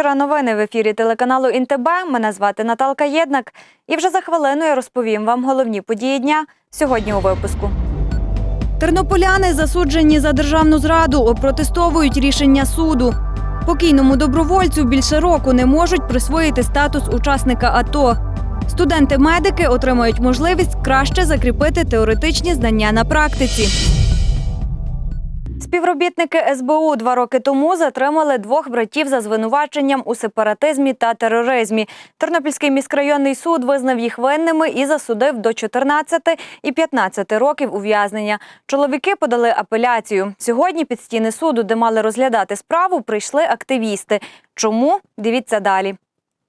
Вечора. Новини в ефірі телеканалу ІНТБ. Мене звати Наталка Єднак. І вже за хвилину я розповім вам головні події дня сьогодні у випуску. Тернополяни засуджені за державну зраду, опротестовують рішення суду. Покійному добровольцю більше року не можуть присвоїти статус учасника АТО. Студенти-медики отримають можливість краще закріпити теоретичні знання на практиці. Співробітники СБУ два роки тому затримали двох братів за звинуваченням у сепаратизмі та тероризмі. Тернопільський міськрайонний суд визнав їх винними і засудив до 14 і 15 років ув'язнення. Чоловіки подали апеляцію. Сьогодні під стіни суду, де мали розглядати справу, прийшли активісти. Чому? Дивіться далі.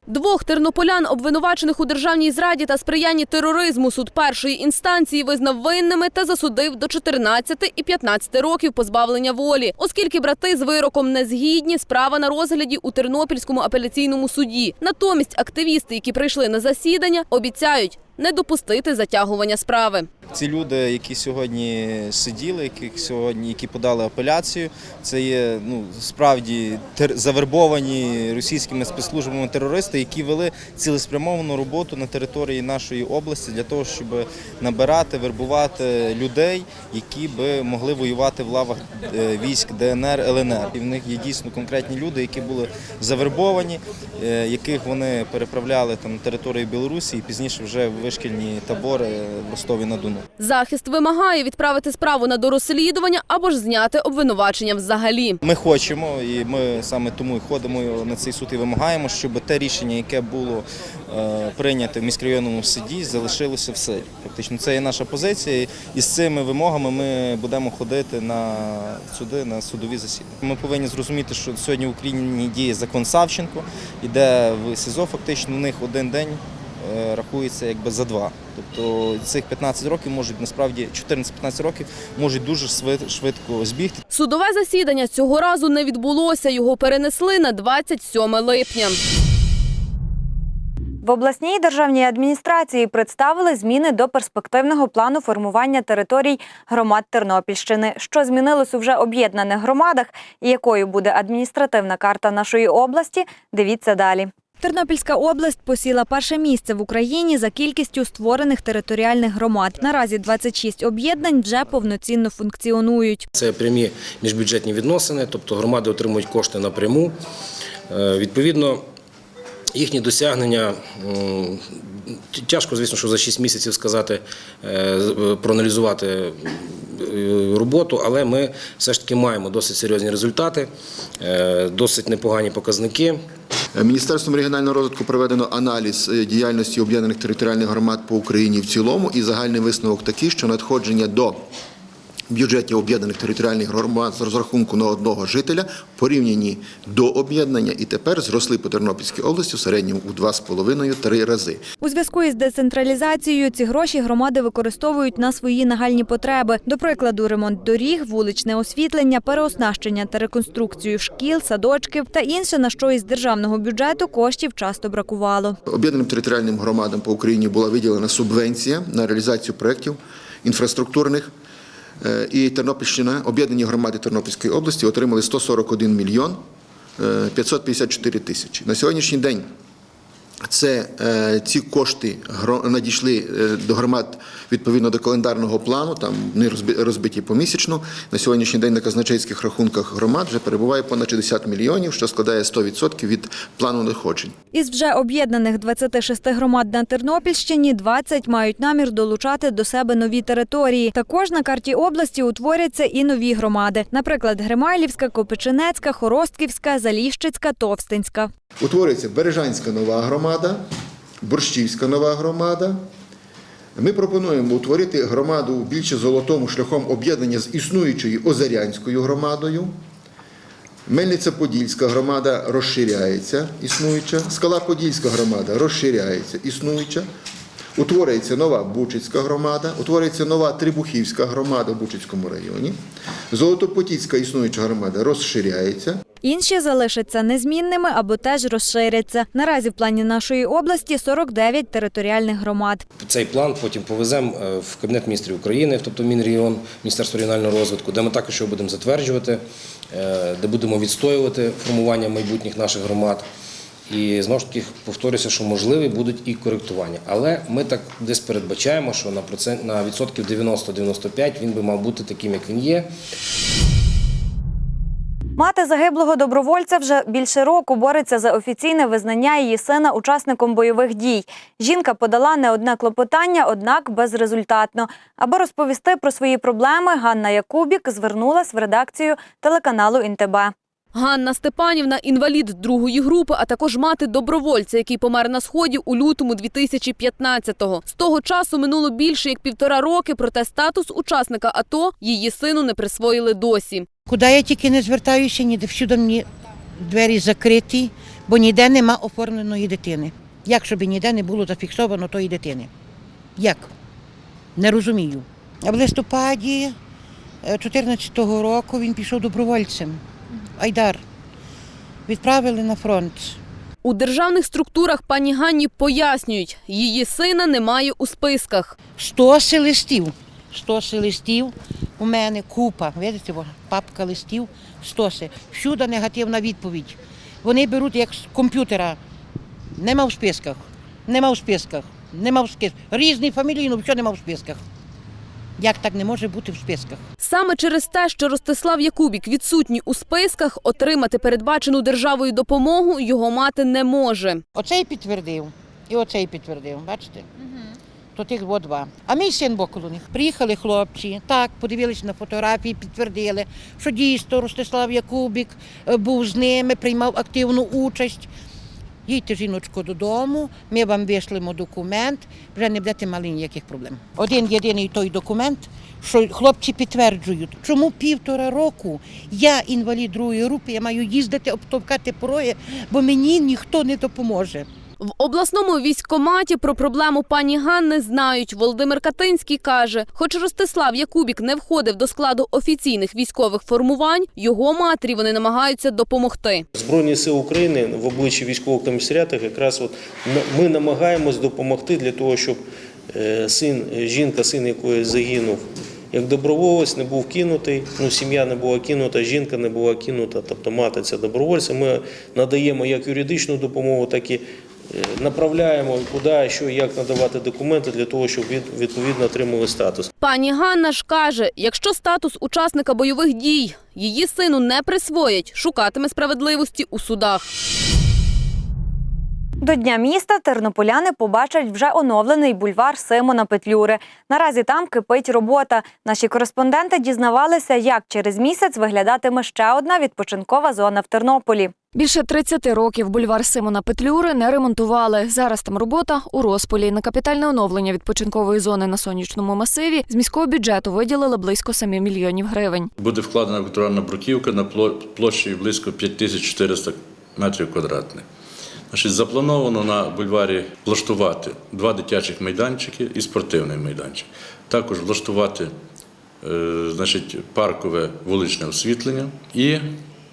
Двох тернополян, обвинувачених у державній зраді та сприянні тероризму, суд першої інстанції визнав винними та засудив до 14 і 15 років позбавлення волі. Оскільки брати з вироком не згідні, справа на розгляді у Тернопільському апеляційному суді. Натомість активісти, які прийшли на засідання, обіцяють не допустити затягування справи. Ці люди, які сьогодні сиділи, які сьогодні які подали апеляцію, це є ну справді тер- завербовані російськими спецслужбами терористи, які вели цілеспрямовану роботу на території нашої області для того, щоб набирати, вербувати людей, які би могли воювати в лавах е, військ ДНР ЛНР. І в них є дійсно конкретні люди, які були завербовані, е, яких вони переправляли там на територію Білорусі і пізніше вже в вишкільні табори в Ростові на Дону. Захист вимагає відправити справу на дорозслідування або ж зняти обвинувачення взагалі. Ми хочемо, і ми саме тому і ходимо на цей суд і вимагаємо, щоб те рішення, яке було е, прийнято в міськрайонному суді, залишилося в силі. Фактично, це є наша позиція. І з цими вимогами ми будемо ходити на суди, на судові засідання. Ми повинні зрозуміти, що сьогодні в Україні діє закон Савченко, іде в СІЗО, фактично у них один день. Е, Рахується якби за два. Тобто цих 15 років можуть насправді 14-15 років можуть дуже швидко збігти. Судове засідання цього разу не відбулося. Його перенесли на 27 липня. В обласній державній адміністрації представили зміни до перспективного плану формування територій громад Тернопільщини. Що змінилось у вже об'єднаних громадах і якою буде адміністративна карта нашої області? Дивіться далі. Тернопільська область посіла перше місце в Україні за кількістю створених територіальних громад. Наразі 26 об'єднань вже повноцінно функціонують. Це прямі міжбюджетні відносини, тобто громади отримують кошти напряму. Е, Відповідно, їхні досягнення тяжко, звісно, що за 6 місяців сказати, е, проаналізувати е, роботу, але ми все ж таки маємо досить серйозні результати, досить непогані показники. Міністерством регіонального розвитку проведено аналіз е, діяльності об'єднаних територіальних громад по Україні в цілому, і загальний висновок такий, що надходження до бюджетів об'єднаних територіальних громад з розрахунку на одного жителя порівняні до об'єднання і тепер зросли по Тернопільській області в середньому у 2,5-3 рази. У зв'язку із децентралізацією ці гроші громади використовують на свої нагальні потреби. До прикладу, ремонт доріг, вуличне освітлення, переоснащення та реконструкцію шкіл, садочків та інше, на що із державного бюджету коштів часто бракувало. Об'єднаним територіальним громадам по Україні була виділена субвенція на реалізацію проєктів інфраструктурних. Е, І Тернопільщина, об'єднані громади Тернопільської області отримали 141 мільйон е, 554 тисячі. На сьогоднішній день це е, ці кошти гро- надійшли е, до громад відповідно до календарного плану. Там вони розби- розбиті помісячно. На сьогоднішній день на казначейських рахунках громад вже перебуває понад 60 мільйонів, що складає 100% від плану надходжень. Із вже об'єднаних 26 громад на Тернопільщині 20 мають намір долучати до себе нові території. Також на карті області утворяться і нові громади, наприклад, Гримайлівська, Копичинецька, Хоростківська, Заліщицька, Товстинська. Утворюється Бережанська нова громада, Борщівська нова громада. Ми пропонуємо утворити громаду більше золотому шляхом об'єднання з існуючою Озарянською громадою. Мельниця-Подільська громада розширяється, існуюча. Скала-Подільська громада розширяється, існуюча. Утворюється нова Бучицька громада, утворюється нова Трибухівська громада в Бучицькому районі. Золотопотіцька існуюча громада розширяється. Інші залишаться незмінними або теж розширяться. Наразі в плані нашої області 49 територіальних громад. Цей план потім повеземо е, в Кабінет міністрів України, тобто Мінрегіон, Міністерство регіонального розвитку, де ми також його будемо затверджувати, е, де будемо відстоювати формування майбутніх наших громад. І знову ж таки повторюся, що можливі будуть і коректування. Але ми так десь передбачаємо, що на процент на відсотків 90-95 він би мав бути таким, як він є. Мати загиблого добровольця вже більше року бореться за офіційне визнання її сина учасником бойових дій. Жінка подала не одне клопотання, однак безрезультатно. Аби розповісти про свої проблеми, Ганна Якубік звернулась в редакцію телеканалу «ІНТБ». Ганна Степанівна інвалід другої групи, а також мати добровольця, який помер на сході у лютому 2015-го. З того часу минуло більше як півтора роки, проте статус учасника АТО її сину не присвоїли досі. Куди я тільки не звертаюся, ніде всюди мені двері закриті, бо ніде нема оформленої дитини. Як щоб ніде не було зафіксовано тої дитини? Як? Не розумію. А в листопаді 2014 року він пішов добровольцем. Айдар. Відправили на фронт. У державних структурах пані Ганні пояснюють, її сина немає у списках. Стоси листів. Стоси листів. У мене купа. Видите, папка листів, стоси. Всюди негативна відповідь. Вони беруть як з комп'ютера. Нема в списках. Нема в списках. Нема в списках. Різні фамілії, ну що нема в списках. Як так не може бути в списках? Саме через те, що Ростислав Якубік відсутній у списках, отримати передбачену державою допомогу його мати не може. Оцей підтвердив і оцей підтвердив. Бачите? То тих во два. А мій син був коло них. Приїхали хлопці, так, подивилися на фотографії, підтвердили, що дійсно Ростислав Якубік е, був з ними, приймав активну участь. Їдьте, жіночко, додому, ми вам вийшлемо документ, вже не будете мали ніяких проблем. Один єдиний той документ, що хлопці підтверджують, чому півтора року я інвалід другої групи, я маю їздити, обтовкати пороги, бо мені ніхто не допоможе. В обласному військкоматі про проблему пані Ганни знають. Володимир Катинський каже, хоч Ростислав Якубік не входив до складу офіційних військових формувань, його матері вони намагаються допомогти. Збройні сили України в обличчі військових комісаріатах якраз от ми намагаємось допомогти для того, щоб е, син, жінка, син якої загинув, як доброволець, не був кинутий. Ну, сім'я не була кинута, жінка не була кинута, тобто мати це добровольця. Ми надаємо як юридичну допомогу, так і е, направляємо куди, що як надавати документи для того, щоб від- відповідно отримали статус. Пані Ганна ж каже, якщо статус учасника бойових дій її сину не присвоять, шукатиме справедливості у судах. До Дня міста тернополяни побачать вже оновлений бульвар Симона Петлюри. Наразі там кипить робота. Наші кореспонденти дізнавалися, як через місяць виглядатиме ще одна відпочинкова зона в Тернополі. Більше 30 років бульвар Симона Петлюри не ремонтували. Зараз там робота у розпалі. На капітальне оновлення відпочинкової зони на сонячному масиві з міського бюджету виділили близько 7 мільйонів гривень. Буде вкладена культуральна бруківка на пло- площі близько 5400 метрів квадратних. Значить, заплановано на бульварі влаштувати два дитячих майданчики і спортивний майданчик. Також влаштувати е, значить, паркове вуличне освітлення і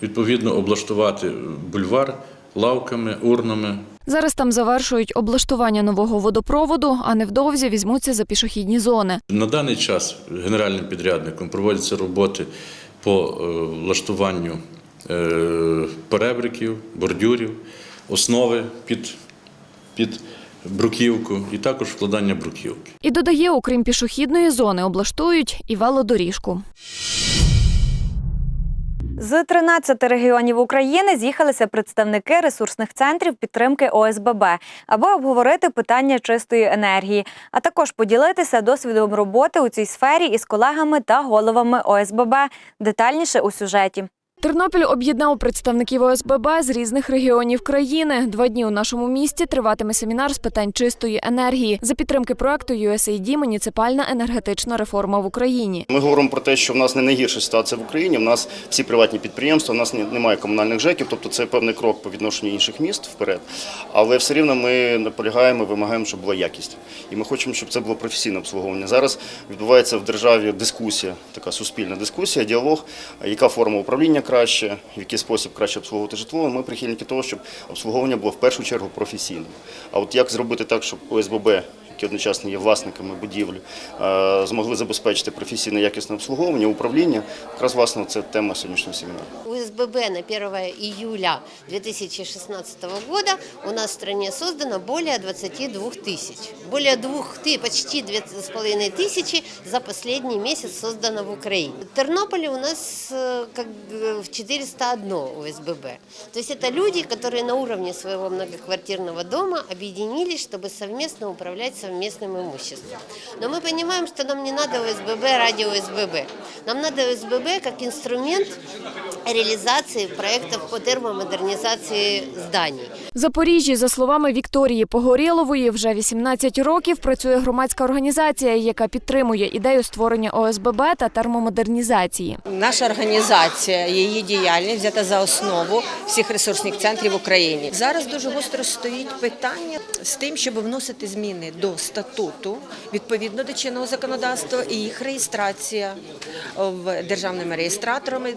відповідно облаштувати бульвар лавками, урнами, Зараз там завершують облаштування нового водопроводу, а невдовзі візьмуться за пішохідні зони. На даний час генеральним підрядником проводяться роботи по е, влаштуванню е, перебриків, бордюрів, основи під, під бруківку і також вкладання бруківки. І додає, окрім пішохідної зони, облаштують і велодоріжку. З 13 регіонів України з'їхалися представники ресурсних центрів підтримки ОСББ, аби обговорити питання чистої енергії, а також поділитися досвідом роботи у цій сфері із колегами та головами ОСББ. Детальніше у сюжеті. Тернопіль об'єднав представників ОСББ з різних регіонів країни. Два дні у нашому місті триватиме семінар з питань чистої енергії за підтримки проекту USAID «Муніципальна енергетична реформа в Україні. Ми говоримо про те, що в нас не найгірша ситуація в Україні. В нас всі приватні підприємства, у нас немає комунальних ЖЕКів, тобто це певний крок по відношенню інших міст вперед. Але все рівно ми наполягаємо, вимагаємо, щоб була якість. І ми хочемо, щоб це було професійне обслуговування. Зараз відбувається в державі дискусія, така суспільна дискусія, діалог, яка форма управління краще, в який спосіб краще обслуговувати житло. Ми прихильники того, щоб обслуговування було в першу чергу професійним. А от як зробити так, щоб ОСББ, які одночасно є власниками будівлі, е, змогли забезпечити професійне якісне обслуговування, управління, якраз власне це тема сьогоднішнього семінару. УСББ на 1 июля 2016 года у нас в стране создано более 22 тысяч. Более двух, ты- почти 2,5 тысячи за последний месяц создано в Украине. В Тернополе у нас э, как бы, в 401 УСББ. То есть это люди, которые на уровне своего многоквартирного дома объединились, чтобы совместно управлять совместным имуществом. Но мы понимаем, что нам не надо ОСББ ради ОСББ. Нам надо ОСББ как инструмент реализации проектов по термомодернизации зданий. Запоріжжі, за словами Вікторії Погорєлової, вже 18 років працює громадська організація, яка підтримує ідею створення ОСББ та термомодернізації. Наша організація, її діяльність взята за основу всіх ресурсних центрів в Україні. Зараз дуже гостро стоїть питання з тим, щоб вносити зміни до статуту відповідно до чинного законодавства і їх реєстрація в державними реєстраторами.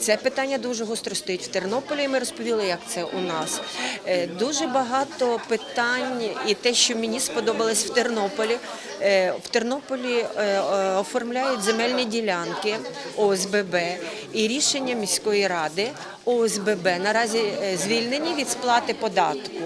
Це питання дуже гостро стоїть в Тернополі. Ми розповіли, як це у нас. Е, Дуже багато питань, і те, що мені сподобалось в Тернополі. Е, В Тернополі е, оформляють земельні ділянки ОСББ і рішення міської ради ОСББ наразі звільнені від сплати податку.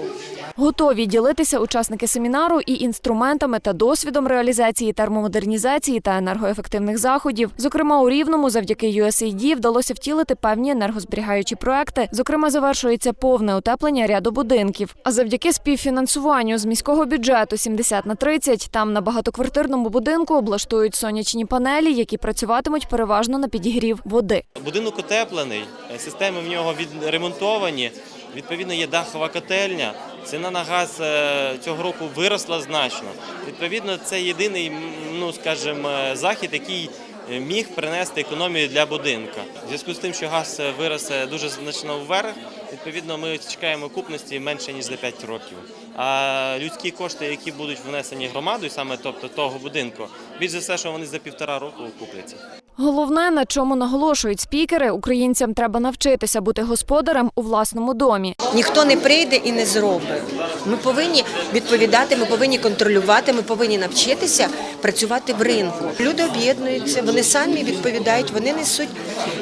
Готові ділитися учасники семінару і інструментами та досвідом реалізації термомодернізації та енергоефективних заходів. Зокрема, у Рівному завдяки USAID вдалося втілити певні енергозберігаючі проекти. Зокрема, завершується повне утеплення ряду будинків. А завдяки співфінансуванню з міського бюджету 70 на 30 там на багатоквартирному будинку облаштують сонячні панелі, які працюватимуть переважно на підігрів води. Будинок утеплений, системи в нього відремонтовані. Відповідно, є дахова котельня. Ціна на газ е, цього року виросла значно. Відповідно, це єдиний, ну скажімо, е, захід, який е, міг принести економію для будинка. В зв'язку з тим, що газ вирос дуже значно вверх, відповідно, ми чекаємо купності менше ніж за 5 років. А людські кошти, які будуть внесені громадою, саме тобто того будинку, більш за все, що вони за півтора року купляться. Головне, на чому наголошують спікери, українцям треба навчитися бути господарем у власному домі. Ніхто не прийде і не зробить. Ми повинні відповідати, ми повинні контролювати, ми повинні навчитися працювати в ринку. Люди об'єднуються, вони самі відповідають, вони несуть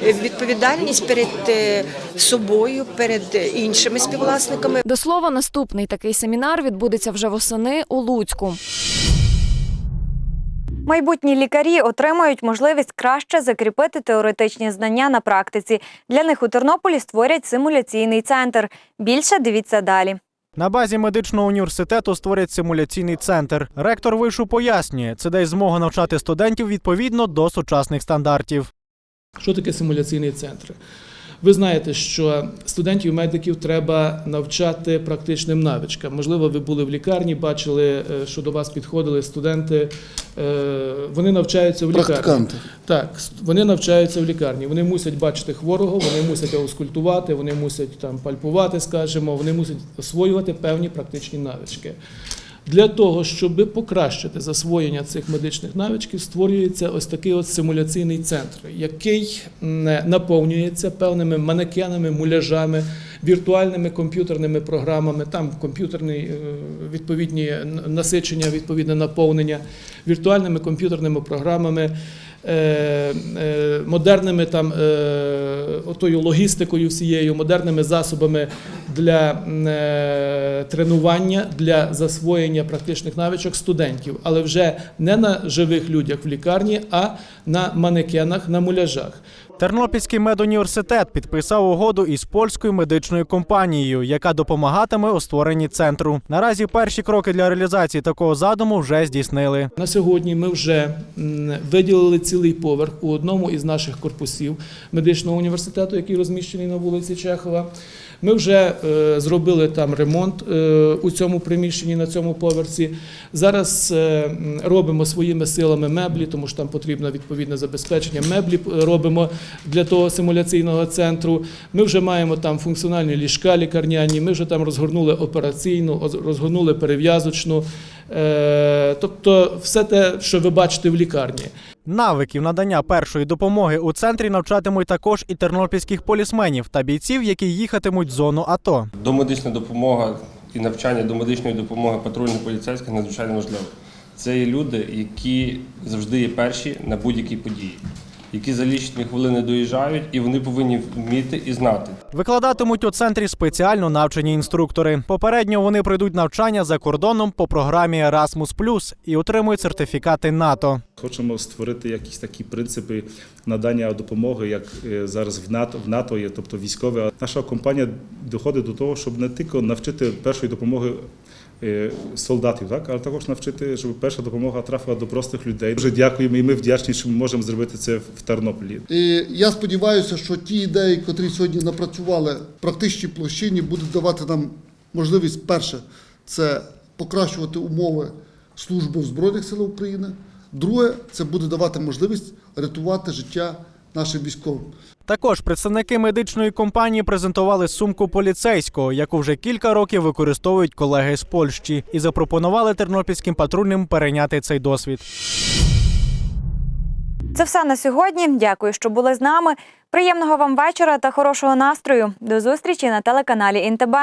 відповідальність перед е, собою, перед іншими співвласниками. До слова, наступний такий семінар відбудеться вже восени у Луцьку. Майбутні лікарі отримають можливість краще закріпити теоретичні знання на практиці. Для них у Тернополі створять симуляційний центр. Більше дивіться далі. На базі медичного університету створять симуляційний центр. Ректор вишу пояснює, це дасть змогу навчати студентів відповідно до сучасних стандартів. Що таке симуляційний центр? Ви знаєте, що студентів-медиків треба навчати практичним навичкам. Можливо, ви були в лікарні, бачили, е, що до вас підходили студенти. е, Вони навчаються в лікарні. Так, вони навчаються в лікарні. Вони мусять бачити хворого, вони мусять аускультувати, вони мусять там пальпувати, скажімо, вони мусять освоювати певні практичні навички. Для того, щоб покращити засвоєння цих медичних навичків, створюється ось такий от симуляційний центр, який наповнюється певними манекенами, муляжами, віртуальними комп'ютерними програмами, там комп'ютерні е, відповідні насичення, відповідне наповнення, віртуальними комп'ютерними програмами. Е, е, Модерними там е, отою логістикою всією, модерними засобами для тренування, для засвоєння практичних навичок студентів, але вже не на живих людях в лікарні, а на манекенах, на муляжах. Тернопільський медуніверситет підписав угоду із польською медичною компанією, яка допомагатиме у створенні центру. Наразі перші кроки для реалізації такого задуму вже здійснили. На сьогодні ми вже виділили цілий поверх у одному із наших корпусів медичного університету, який розміщений на вулиці Чехова. Ми вже е, зробили там ремонт е, у цьому приміщенні на цьому поверсі. Зараз е, робимо своїми силами меблі, тому що там потрібно відповідне забезпечення. Меблі робимо для того симуляційного центру. Ми вже маємо там функціональні ліжка лікарняні. Ми вже там розгорнули операційну, оз- розгорнули перев'язочну. Е, Тобто все те, що ви бачите в лікарні. Навиків надання першої допомоги у центрі навчатимуть також і тернопільських полісменів та бійців, які їхатимуть в зону АТО. Домедична допомога і навчання до медичної допомоги патрульних поліцейських надзвичайно важливо. Це є люди, які завжди є перші на будь-якій події, які за лічені хвилини доїжджають, і вони повинні вміти і знати, Викладатимуть у центрі спеціально навчені інструктори. Попередньо вони пройдуть навчання за кордоном по програмі Erasmus+, і отримують сертифікати НАТО. Хочемо створити якісь такі принципи надання допомоги, як е, зараз в НАТО в НАТО є, тобто військове. Наша компанія доходить до того, щоб не тільки навчити першої допомоги солдатів, так але також навчити, щоб перша допомога трафила до простих людей. Дуже дякуємо, і ми вдячні, що ми можемо зробити це в Тернополі. І я сподіваюся, що ті ідеї, котрі сьогодні напрацювали в практичній площині, будуть давати нам можливість перше це покращувати умови служби в Збройних силах України. Друге, це буде давати можливість рятувати життя нашим військовим. Також представники медичної компанії презентували сумку поліцейського, яку вже кілька років використовують колеги з Польщі, і запропонували тернопільським патрульним перейняти цей досвід. Це все на сьогодні. Дякую, що були з нами. Приємного вам вечора та хорошого настрою. До зустрічі на телеканалі ІНТБ.